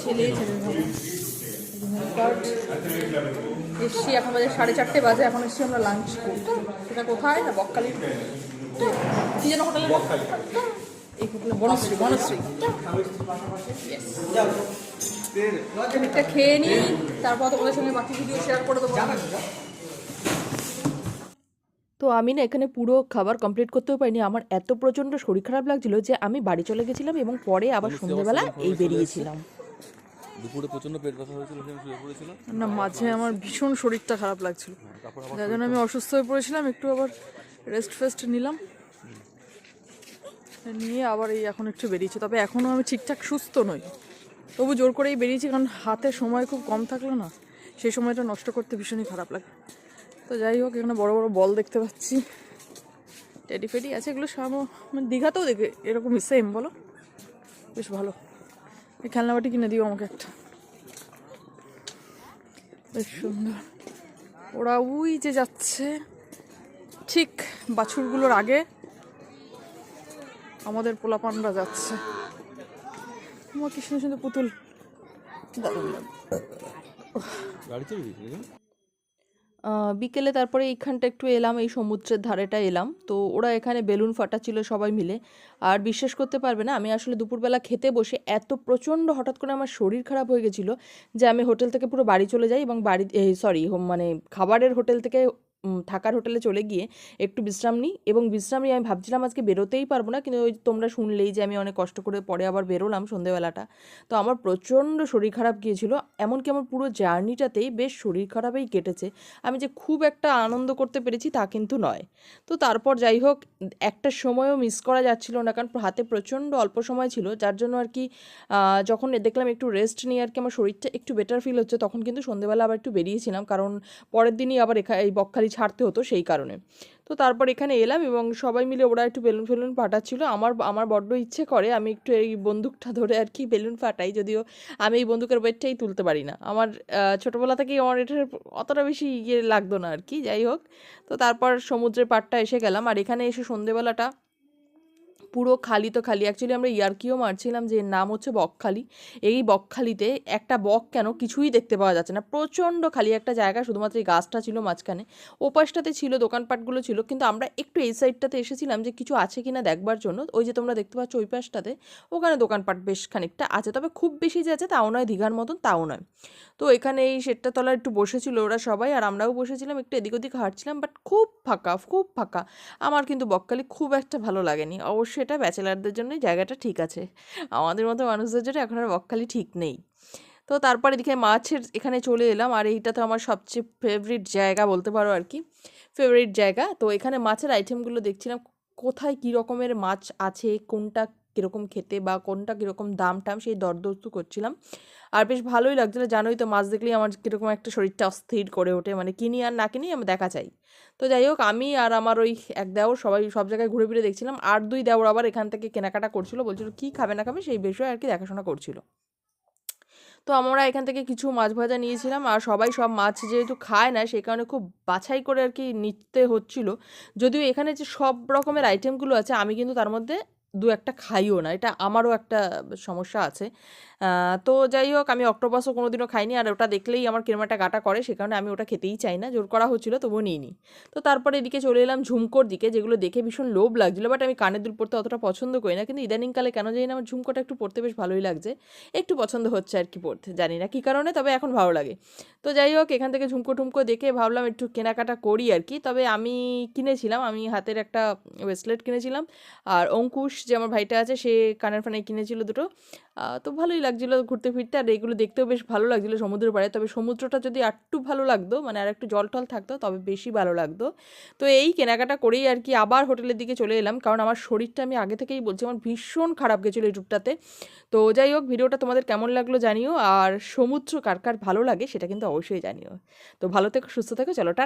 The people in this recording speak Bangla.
ছেলে এসছি এখন বাজে সাড়ে চারটে বাজে এখন এসছি আমরা লাঞ্চ করতে। সেটা কোথায়? না বকখালি। কি যেন হোটেলের নাম? এই হোটেলে বনশ্রী বনশ্রী. খেয়ে নিই তারপর তোমাদের সঙ্গে বাকি ভিডিও শেয়ার করে দেবো। তো আমি না এখানে পুরো খাবার কমপ্লিট করতেও পারিনি। আমার এত প্রচণ্ড শরীর খারাপ লাগছিল যে আমি বাড়ি চলে গেছিলাম এবং পরে আবার সন্ধ্যেবেলা এই বেরিয়েছিলাম। দুপুরে প্রচণ্ড পেট ব্যথা হয়েছিল সেখানে শুয়ে পড়েছিল। না মাঝে আমার ভীষণ শরীরটা খারাপ লাগছিল। যার জন্য আমি অসুস্থ হয়ে পড়েছিলাম একটু আবার রেস্ট ফেস্ট নিলাম। নিয়ে আবার এই এখন একটু বেরিয়েছি। তবে এখনও আমি ঠিকঠাক সুস্থ নই। তবু জোর করেই বেরিয়েছি কারণ হাতে সময় খুব কম থাকল না সেই সময়টা নষ্ট করতে ভীষণই খারাপ লাগে। তো যাই হোক এখানে বড় বড় বল দেখতে পাচ্ছি। টেডি ফেডি আছে এগুলো সব মানে দীঘাতেও দেখে এরকমই সেম বলো? বেশ ভালো। এই খেলনাবাটি কিনে দিও আমাকে একটা। বেশ সুন্দর। ওরা ওই যে যাচ্ছে, ঠিক বাছুরগুলোর আগে আমাদের পোলাপানরা যাচ্ছে। আমার কি সুন্দর সুন্দর পুতুল। দারুণ। বিকেলে তারপরে এইখানটা একটু এলাম, এই সমুদ্রের ধারেটা এলাম। তো ওরা এখানে বেলুন ফাটাচ্ছিল সবাই মিলে। আর বিশ্বাস করতে পারবে না, আমি আসলে দুপুরবেলা খেতে বসে এত প্রচণ্ড হঠাৎ করে আমার শরীর খারাপ হয়ে গেছিল যে আমি হোটেল থেকে পুরো বাড়ি চলে যাই এবং বাড়ি সরি মানে খাবারের হোটেল থেকে থাকার হোটেলে চলে গিয়ে একটু বিশ্রাম নিই এবং বিশ্রাম নিয়ে আমি ভাবছিলাম আজকে বেরোতেই পারব না, কিন্তু ওই তোমরা শুনলেই যে আমি অনেক কষ্ট করে পরে আবার বেরোলাম সন্ধেবেলাটা। তো আমার প্রচণ্ড শরীর খারাপ গিয়েছিল, এমনকি আমার পুরো জার্নিটাতেই বেশ শরীর খারাপেই কেটেছে। আমি যে খুব একটা আনন্দ করতে পেরেছি তা কিন্তু নয়। তো তারপর যাই হোক, একটা সময়ও মিস করা যাচ্ছিল না, কারণ হাতে প্রচণ্ড অল্প সময় ছিল, যার জন্য আর কি যখন দেখলাম একটু রেস্ট নিয়ে আর কি আমার শরীরটা একটু বেটার ফিল হচ্ছে, তখন কিন্তু সন্ধেবেলা আবার একটু বেরিয়েছিলাম, কারণ পরের দিনই আবার এখা, এই বকখালি ছাড়তে হতো সেই কারণে। তো তারপর এখানে এলাম এবং সবাই মিলে ওরা একটু বেলুন ফেলুন ফাটাচ্ছিল। আমার আমার বড্ড ইচ্ছে করে আমি একটু এই বন্দুকটা ধরে আর কি বেলুন ফাটাই, যদিও আমি এই বন্দুকের ওয়েটটাই তুলতে পারি না। আমার ছোটোবেলা থেকেই আমার এটার অতটা বেশি ইয়ে লাগতো না আর কি যাই হোক। তো তারপর সমুদ্রের পাটটা এসে গেলাম। আর এখানে এসে সন্ধেবেলাটা পুরো খালি তো খালি। অ্যাকচুয়ালি আমরা ইয়ার্কিও মারছিলাম যে নাম হচ্ছে বকখালি। এই বকখালিতে একটা বক কেন কিছুই দেখতে পাওয়া যাচ্ছে না। প্রচণ্ড খালি একটা জায়গা, শুধুমাত্র এই গাছটা ছিল মাঝখানে। ওপাশটাতে ছিল, দোকানপাটগুলো ছিল, কিন্তু আমরা একটু এই সাইডটাতে এসেছিলাম যে কিছু আছে কিনা দেখবার জন্য। ওই যে তোমরা দেখতে পাচ্ছ ওই পাশটাতে, ওখানে দোকানপাট বেশ খানিকটা আছে। তবে খুব বেশি যে আছে তাও নয়, দীঘার মতন তাও নয়। তো এখানে এই শেডটা তলায় একটু বসেছিল ওরা সবাই, আর আমরাও বসেছিলাম, একটু এদিক ওদিক হাঁটছিলাম বাট খুব ফাঁকা খুব ফাঁকা। আমার কিন্তু বকখালি খুব একটা ভালো লাগেনি। অবশ্যই এটা ব্যাচেলারদের জন্যই জায়গাটা ঠিক আছে। আমাদের মতো মানুষদের জন্য এখন আর বকখালি ঠিক নেই। তো তারপরে এদিকে মাছের এখানে চলে এলাম, আর এইটা তো আমার সবচেয়ে ফেভারিট জায়গা বলতে পারো আর কি। ফেভারিট জায়গা। তো এখানে মাছের আইটেমগুলো দেখছিলাম, কোথায় কী রকমের মাছ আছে, কোনটা কীরকম খেতে বা কোনটা কীরকম দাম টাম সেই দরদস্তু করছিলাম। আর বেশ ভালোই লাগছিল, জানোই তো মাছ দেখলেই আমার কীরকম একটা শরীরটা অস্থির করে ওঠে মানে কিনি আর না কিনি আমি দেখা চাই। তো যাই হোক, আমি আর আমার ওই এক দেওর সবাই সব জায়গায় ঘুরে ফিরে দেখছিলাম, আর দুই দেওর আবার এখান থেকে কেনাকাটা করছিল, বলছিল কী খাবে না খাবে সেই বিষয়ে আর কি দেখাশোনা করছিল। তো আমরা এখান থেকে কিছু মাছ ভাজা নিয়েছিলাম, আর সবাই সব মাছ যেহেতু খায় না সেই কারণে খুব বাছাই করে আর কি নিতে হচ্ছিল। যদিও এখানে যে সব রকমের আইটেমগুলো আছে, আমি কিন্তু তার মধ্যে দু একটা খাইও না, এটা আমারও একটা সমস্যা আছে। তো যাই হোক, আমি অক্টোপাসও কোনোদিনও খাইনি, আর ওটা দেখলেই আমার কিরম একটা গাটা করে, সে কারণে আমি ওটা খেতেই চাই না, জোর করা হচ্ছিল তবুও নিইনি। তো তারপরে এদিকে চলে এলাম ঝুমকোর দিকে, যেগুলো দেখে ভীষণ লোভ লাগছিল, বাট আমি কানের দুল পড়তে অতটা পছন্দ করি না, কিন্তু ইদানিংকালে কেন জানি না আমার ঝুমকোটা একটু পড়তে বেশ ভালোই লাগছে, একটু পছন্দ হচ্ছে আর কি পড়তে জানি না কী কারণে, তবে এখন ভালো লাগে। তো যাই হোক, এখান থেকে ঝুমকো টুমকো দেখে ভাবলাম একটু কেনাকাটা করি আর কি, তবে আমি কিনেছিলাম, আমি হাতের একটা ব্রেসলেট কিনেছিলাম, আর অঙ্কুশ যে আমার ভাইটা আছে, সে কানের ফানে কিনেছিল দুটো। তো ভালোই লাগছিল ঘুরতে ফিরতে আর এগুলো দেখতেও বেশ ভালো লাগছিল সমুদ্রের পাড়ে। তবে সমুদ্রটা যদি আরটু ভালো লাগতো মানে আর একটু জল টল থাকতো, তবে বেশি ভালো লাগতো। তো এই কেনাকাটা করেই আর কি আবার হোটেলের দিকে চলে এলাম। কারণ আমার শরীরটা আমি আগে থেকেই বলছি, আমার ভীষণ খারাপ গেছিল এই ট্যুরটাতে। তো যাই হোক, ভিডিওটা তোমাদের কেমন লাগল জানিও। আর সমুদ্র কার কার ভালো লাগে, সেটা কিন্তু অবশ্যই জানিও। তো ভালো থেকো, সুস্থ থেকো, চলো